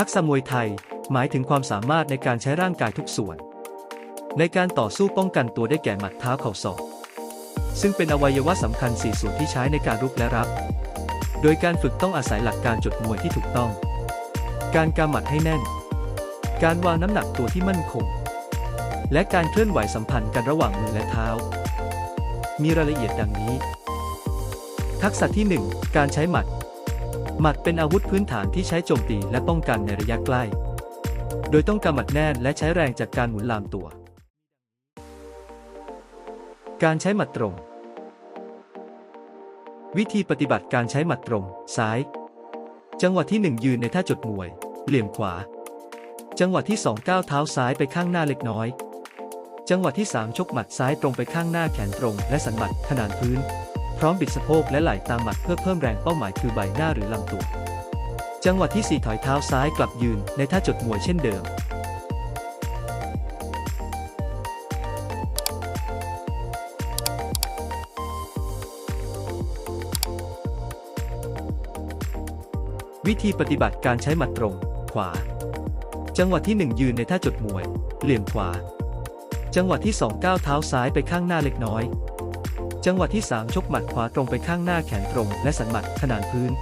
ทักษะมวยไทย หมายถึงความสามารถในการใช้ร่างกายทุกส่วน ในการต่อสู้ป้องกันตัวได้แก่หมัดเท้าเข่าศอกซึ่งเป็นอวัยวะสำคัญสี่ส่วนที่ใช้ในการรุกและรับ โดยการฝึกต้องอาศัยหลักการจดมวยที่ถูกต้อง การกำหมัดให้แน่น การวางน้ำหนักตัวที่มั่นคง และการเคลื่อนไหวสัมพันธ์กันระหว่างมือและเท้า มีรายละเอียดดังนี้ ทักษะที่ 1 การใช้หมัด หมัดเป็นอาวุธพื้นฐานที่ใช้โจมตีและป้องกันในระยะใกล้ โดยต้องกำหมัดแน่นและใช้แรงจากการหมุนลามตัว การใช้หมัดตรง วิธีปฏิบัติการใช้หมัดตรง ซ้าย จังหวะที่ 1 ยืนในท่าจดมวย เหลี่ยมขวา จังหวะที่2ก้าวเท้าซ้ายไปข้างหน้าเล็กน้อย จังหวะที่ 3 ชกหมัดซ้ายตรงไปข้างหน้าแขนตรง และสันหมัดขนานพื้น พร้อมบิดสะโพกและไหล่ตามหมัดเพื่อเพิ่มแรงเป้าหมายคือใบหน้าหรือลำตัว จังหวะที่ 4 ถอยเท้าซ้ายกลับยืนในท่าจดมวยเช่นเดิมวิธีปฏิบัติการใช้หมัดตรง ขวา จังหวะที่ 1 ยืนในท่าจดมวย เหลี่ยมขวา จังหวะที่2ก้าวเท้าซ้ายไปข้างหน้าเล็กน้อย จังหวะที่ 3 ชกหมัดขวาตรงไปข้างหน้าแขนตรง และสันหมัดขนานพื้น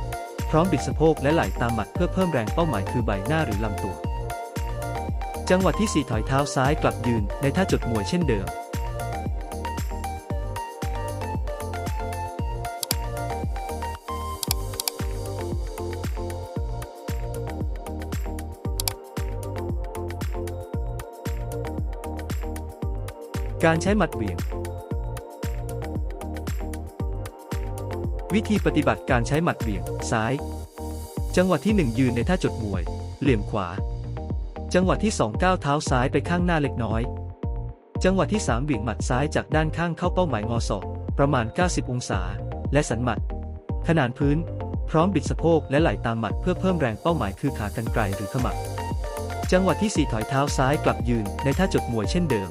พร้อมบิดสะโพกและไหล่ตามหมัดเพื่อเพิ่มแรงเป้าหมายคือใบหน้าหรือลำตัว จังหวะที่ 4 ถอยเท้าซ้ายกลับยืนในท่าจดมวยเช่นเดิมการใช้หมัดเหวี่ยง วิธีปฏิบัติการใช้หมัดเหวี่ยง ซ้าย จังหวะที่ 1 ยืนในท่าจดมวย เหลี่ยมขวา จังหวะที่2ก้าวเท้าซ้ายไปข้างหน้าเล็กน้อย จังหวะที่3เหวี่ยงหมัดซ้ายจากด้านข้างเข้าเป้าหมายงอศอกประมาณ 90 องศา และสันหมัด ขนานพื้น พร้อมบิดสะโพกและไหล่ตามหมัดเพื่อเพิ่มแรงเป้าหมายคือขากรรไกรหรือขมับจังหวะที่ 4 ถอยเท้าซ้ายกลับยืนในท่าจดมวยเช่นเดิม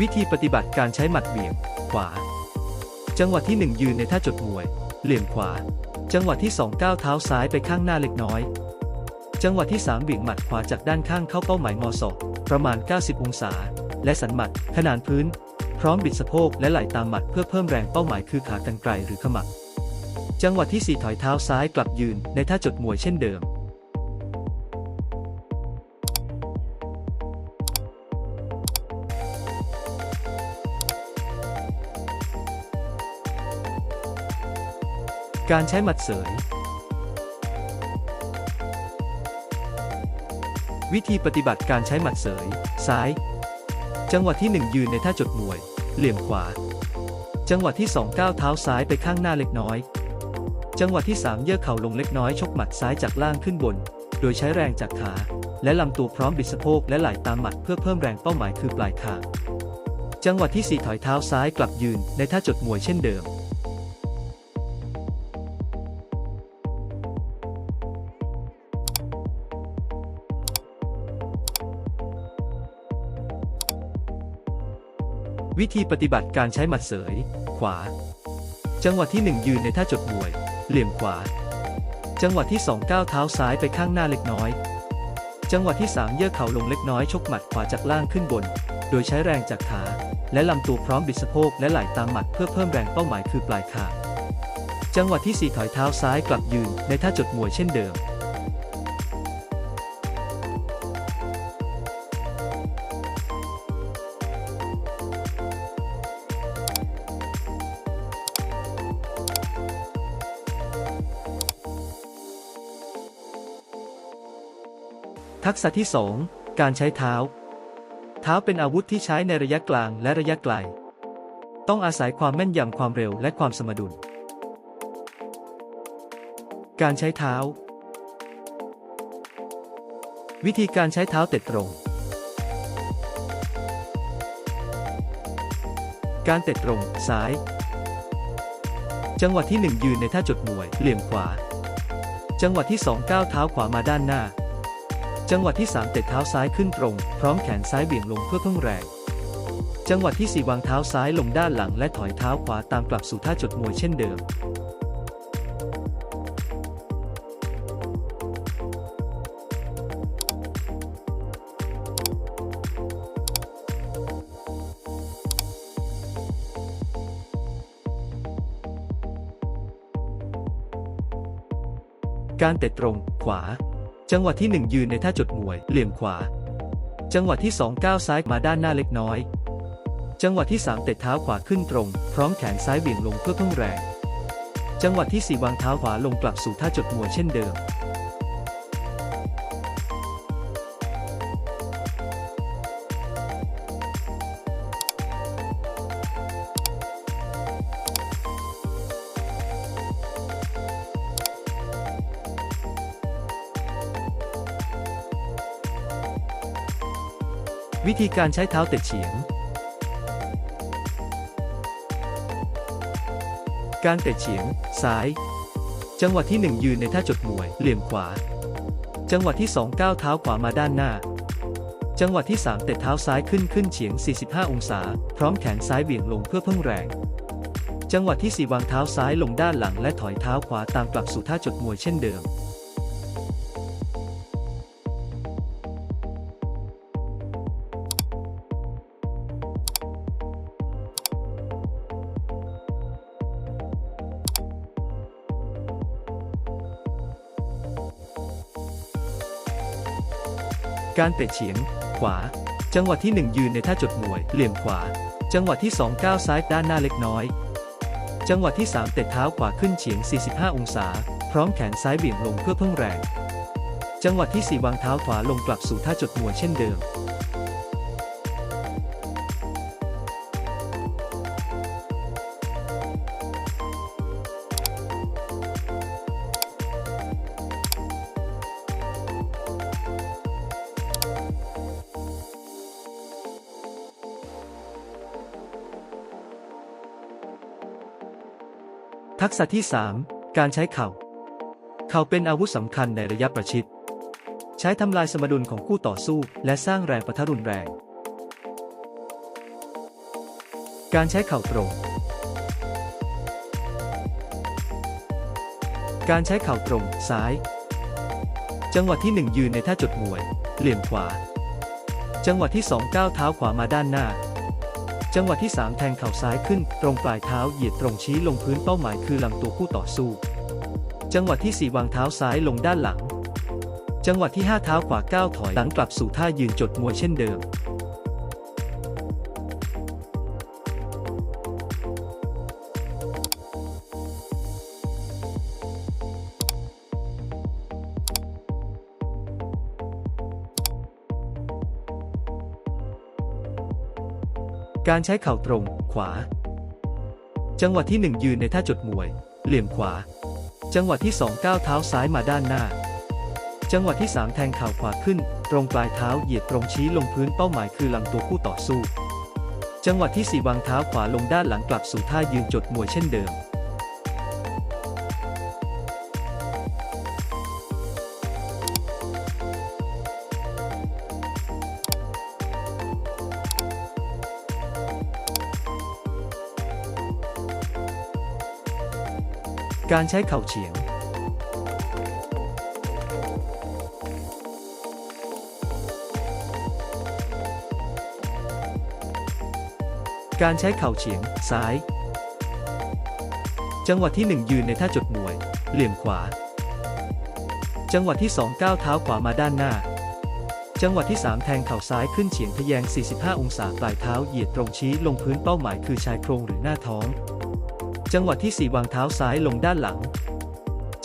วิธีปฏิบัติการใช้หมัดเบี่ยง ขวา จังหวะที่ 1 ยืนในท่าจดมวย เหลี่ยมขวา จังหวะที่2ก้าวเท้าซ้ายไปข้างหน้าเล็กน้อย จังหวะที่3เบี่ยงหมัดขวาจากด้านข้างเข้าเป้าหมายงอศอกประมาณ 90 องศา และสันหมัดขนานพื้น พร้อมบิดสะโพกและไหล่ตามหมัดเพื่อเพิ่มแรงเป้าหมายคือขากรรไกรหรือขมับจังหวะที่ 4 ถอยเท้าซ้ายกลับยืนในท่าจดมวยเช่นเดิม การใช้หมัดเสย วิธีปฏิบัติการใช้หมัดเสย ซ้าย จังหวะที่ 1 ยืนในท่าจดมวย เหลี่ยมขวา จังหวะที่ 2 ก้าวเท้าซ้ายไปข้างหน้าเล็กน้อย จังหวะที่ 3 เยื่อเข่าลงเล็กน้อยชกหมัดซ้ายจากล่างขึ้นบน โดยใช้แรงจากขา และลำตัวพร้อมบิดสะโพกและไหล่ตามหมัดเพื่อเพิ่มแรงเป้าหมายคือปลายคางจังหวะที่ 4 ถอยเท้าซ้ายกลับยืนในท่าจดมวยเช่นเดิม วิธีปฏิบัติการใช้หมัดเสย ขวา จังหวะที่ 1 ยืนในท่าจดมวย เหลี่ยมขวา จังหวะที่2ก้าวเท้าซ้ายไปข้างหน้าเล็กน้อย จังหวะที่ 3 เยื่อเข่าลงเล็กน้อยชกหมัดขวาจากล่างขึ้นบน โดยใช้แรงจากขาและลำตัวพร้อมบิดสะโพกและไหล่ตามหมัดเพื่อเพิ่มแรงเป้าหมายคือปลายคาจังหวะที่ 4 ถอยเท้าซ้ายกลับยืนในท่าจดมวยเช่นเดิม ทักษะที่ 2 การใช้เท้า เท้าเป็นอาวุธที่ใช้ในระยะกลางและระยะไกล ต้องอาศัยความแม่นยำความเร็วและความสมดุล การใช้เท้า วิธีการใช้เท้าเตะตรง การเตะตรง ซ้าย จังหวะที่ 1 ยืนในท่าจดมวย เหลี่ยมขวา จังหวะที่ 2 ก้าวเท้าขวามาด้านหน้า จังหวะที่ 3 เตะเท้าซ้ายขึ้นตรง พร้อมแขนซ้ายเบี่ยงลงเพื่อเพิ่มแรง จังหวะที่ 4 วางเท้าซ้ายลงด้านหลัง และถอยเท้าขวาตามกลับสู่ท่าจดมวยเช่นเดิม การเตะตรง ขวา จังหวะที่ 1 ยืนในท่าจดมวย เหลี่ยมขวา จังหวะที่ 2 ก้าวซ้ายมาด้านหน้าเล็กน้อย จังหวะที่ 3 เตะเท้าขวาขึ้นตรง พร้อมแขนซ้ายเบี่ยงลงเพื่อเพิ่มแรง จังหวะที่ 4 วางเท้าขวาลงกลับสู่ท่าจดมวยเช่นเดิม วิธีการใช้เท้าเตะเฉียง การเตะเฉียง ซ้าย จังหวะที่ 1 ยืนในท่าจดมวย เหลี่ยมขวา จังหวะที่ 2 ก้าวเท้าขวามาด้านหน้า จังหวะที่ 3 เตะเท้าซ้ายขึ้นขึ้นเฉียง 45 องศา พร้อมแขนซ้ายเบี่ยงลงเพื่อเพิ่มแรง จังหวะที่ 4 วางเท้าซ้ายลงด้านหลังและถอยเท้าขวาตามกลับสู่ท่าจดมวยเช่นเดิม การเตะเฉียง ขวา จังหวะที่ 1 ยืนในท่าจดมวย เหลี่ยมขวา จังหวะที่ 2 ก้าวซ้ายด้านหน้าเล็กน้อย จังหวะที่ 3 เตะเท้าขวาขึ้นเฉียง 45 องศา พร้อมแขนซ้ายเบี่ยงลงเพื่อเพิ่มแรง จังหวะที่ 4 วางเท้าขวาลงกลับสู่ท่าจดมวยเช่นเดิม ทักษะที่ 3 การใช้เข่า เข่าเป็นอาวุธสำคัญในระยะประชิด ใช้ทำลายสมดุลของคู่ต่อสู้ และสร้างแรงปะทะรุนแรง การใช้เข่าตรง การใช้เข่าตรงซ้าย จังหวะที่ 1 ยืนในท่าจดมวย เหลี่ยมขวา จังหวะที่ 2 ก้าวเท้าขวามาด้านหน้า จังหวะที่ 3 แทงเข่าซ้ายขึ้น ตรงปลายเท้าเหยียดตรงชี้ลงพื้นเป้าหมายคือลำตัวคู่ต่อสู้ จังหวะที่ 4 วางเท้าซ้ายลงด้านหลัง จังหวะที่ 5 เท้าขวาก้าวถอยหลังกลับสู่ท่ายืนจดมวยเช่นเดิม การใช้เข่าตรง ขวา จังหวะที่ 1 ยืนในท่าจดมวย เหลี่ยมขวา จังหวะที่2ก้าวเท้าซ้ายมาด้านหน้า จังหวะที่ 3 แทงเข่าขวาขึ้น ตรงปลายเท้าเหยียดตรงชี้ลงพื้นเป้าหมายคือลำตัวคู่ต่อสู้ จังหวะที่ 4 วางเท้าขวาลงด้านหลังกลับสู่ท่ายืนจดมวยเช่นเดิม การใช้เข่าเฉียง การใช้เข่าเฉียง ซ้าย จังหวะที่ 1 ยืนในท่าจดมวย เหลี่ยมขวา จังหวะที่ 2 ก้าวเท้าขวามาด้านหน้า จังหวะที่ 3 แทงเข่าซ้ายขึ้นเฉียงทะแยง 45 องศาปลายเท้าเหยียดตรงชี้ลงพื้นเป้าหมายคือชายโครงหรือหน้าท้อง จังหวะที่ 4 วางเท้าซ้ายลงด้านหลัง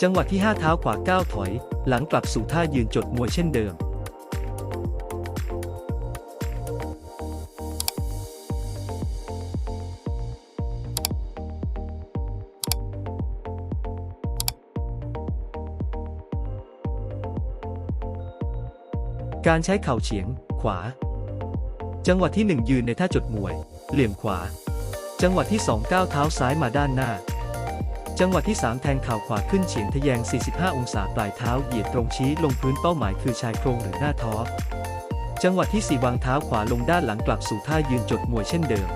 จังหวะที่ 5 เท้าขวาก้าวถอย หลังกลับสู่ท่ายืนจดมวยเช่นเดิม การใช้เข่าเฉียง ขวา จังหวะที่ 1 ยืนในท่าจดมวย เหลี่ยมขวา จังหวะที่ 2 ก้าวเท้าซ้ายมาด้านหน้า จังหวะที่ 3 แทงเข่าขวาขึ้นเฉียงทะแยง 45 องศาปลายเท้าเหยียดตรงชี้ลงพื้นเป้าหมายคือชายโครงหรือหน้าท้อจังหวะที่ 4 วางเท้าขวาลงด้านหลังกลับสู่ท่ายืนจดมวยเช่นเดิม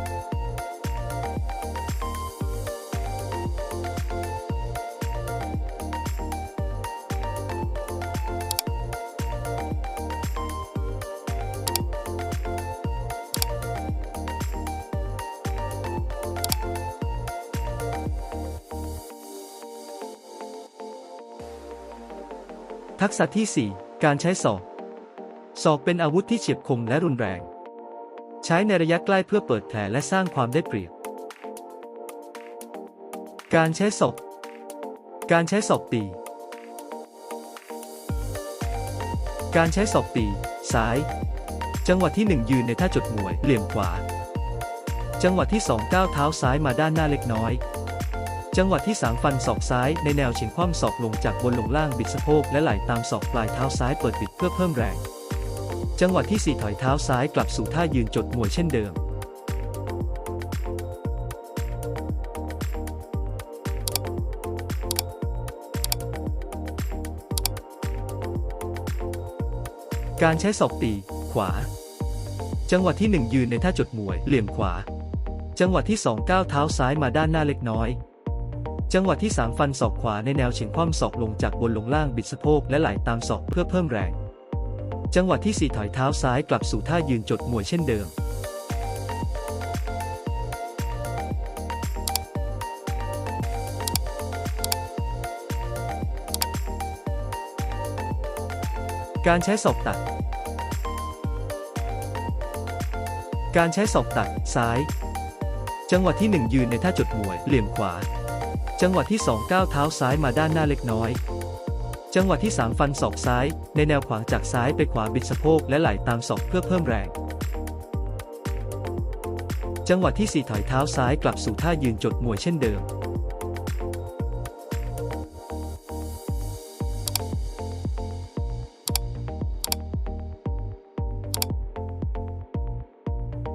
ทักษะที่ 4 การใช้ศอก ศอกเป็นอาวุธที่เฉียบคมและรุนแรง ใช้ในระยะใกล้เพื่อเปิดแผลและสร้างความได้เปรียบ การใช้ศอก การใช้ศอกตี การใช้ศอกตี ซ้าย จังหวะที่ 1 ยืนในท่าจดมวย เหลี่ยมขวา จังหวะที่ 2 ก้าวเท้าซ้ายมาด้านหน้าเล็กน้อย จังหวะที่3ฟันศอกซ้ายในแนวเฉียงคว่ำศอกลงจากบนลงล่างบิดสะโพกและไหล่ตามศอกปลายเท้าซ้ายเปิดบิดเพื่อเพิ่มแรง จังหวะที่ 4 ถอยเท้าซ้ายกลับสู่ท่ายืนจดมวยเช่นเดิม การใช้ศอกตี ขวา จังหวะที่ 1 ยืนในท่าจดมวยเหลี่ยมขวา จังหวะที่ 2 ก้าวเท้าซ้ายมาด้านหน้าเล็กน้อย จังหวะที่ 3 ฟันศอกขวาในแนวเฉียงคว่ำศอกลงจากบนลงล่างบิดสะโพกและไหล่ตามศอกเพื่อเพิ่มแรง จังหวะที่ 4 ถอยเท้าซ้ายกลับสู่ท่ายืนจดมวยเช่นเดิม การใช้ศอกตัด การใช้ศอกตัดซ้าย จังหวะที่ 1 ยืนในท่าจดมวยเหลี่ยมขวา จังหวะที่ 2 ก้าวเท้าซ้ายมาด้านหน้าเล็กน้อย จังหวะที่ 3 ฟันศอกซ้าย ในแนวขวางจากซ้ายไปขวาบิดสะโพกและไหล่ตามศอกเพื่อเพิ่มแรง จังหวะที่ 4 ถอยเท้าซ้ายกลับสู่ท่ายืนจดมวยเช่นเดิม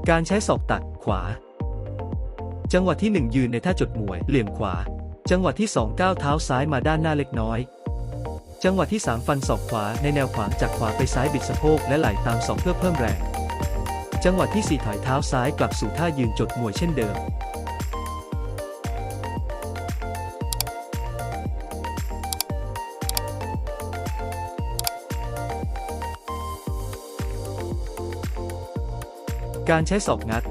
การใช้ศอกตัดขวา จังหวะที่ 1 ยืนในท่าจดมวย เหลี่ยมขวา จังหวะที่ 2 ก้าวเท้าซ้ายมาด้านหน้าเล็กน้อย จังหวะที่ 3 ฟันศอกขวาในแนวขวางจากขวาไปซ้ายบิดสะโพกและไหล่ตามศอกเพื่อเพิ่มแรง จังหวะที่ 4 ถอยเท้าซ้ายกลับสู่ท่ายืนจดมวยเช่นเดิมการใช้ศอกงัด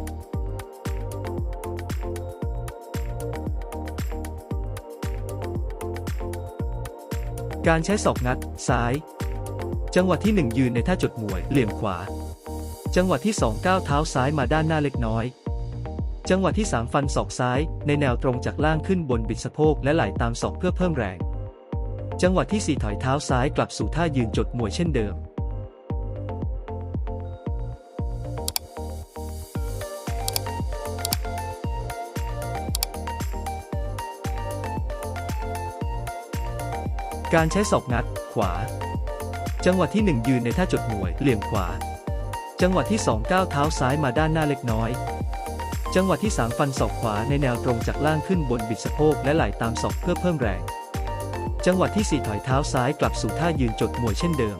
การใช้ศอกงัด ซ้าย จังหวะที่ 1 ยืนในท่าจดมวย เหลี่ยมขวา จังหวะที่2ก้าวเท้าซ้ายมาด้านหน้าเล็กน้อย จังหวะที่ 3 ฟันศอกซ้าย ในแนวตรงจากล่างขึ้นบนบิดสะโพกและไหล่ตามศอกเพื่อเพิ่มแรง จังหวะที่ 4 ถอยเท้าซ้ายกลับสู่ท่ายืนจดมวยเช่นเดิม การใช้ศอกงัด ขวา จังหวะที่ 1 ยืนในท่าจดหัวยเหลี่ยมขวา จังหวะที่ 2 ก้าวเท้าซ้ายมาด้านหน้าเล็กน้อย จังหวะที่ 3 ฟันศอกขวาในแนวตรงจากล่างขึ้นบนบิดสะโพกและไหล่ตามศอกเพื่อเพิ่มแรง จังหวะที่ 4 ถอยเท้าซ้ายกลับสู่ท่ายืนจดมวยเช่นเดิม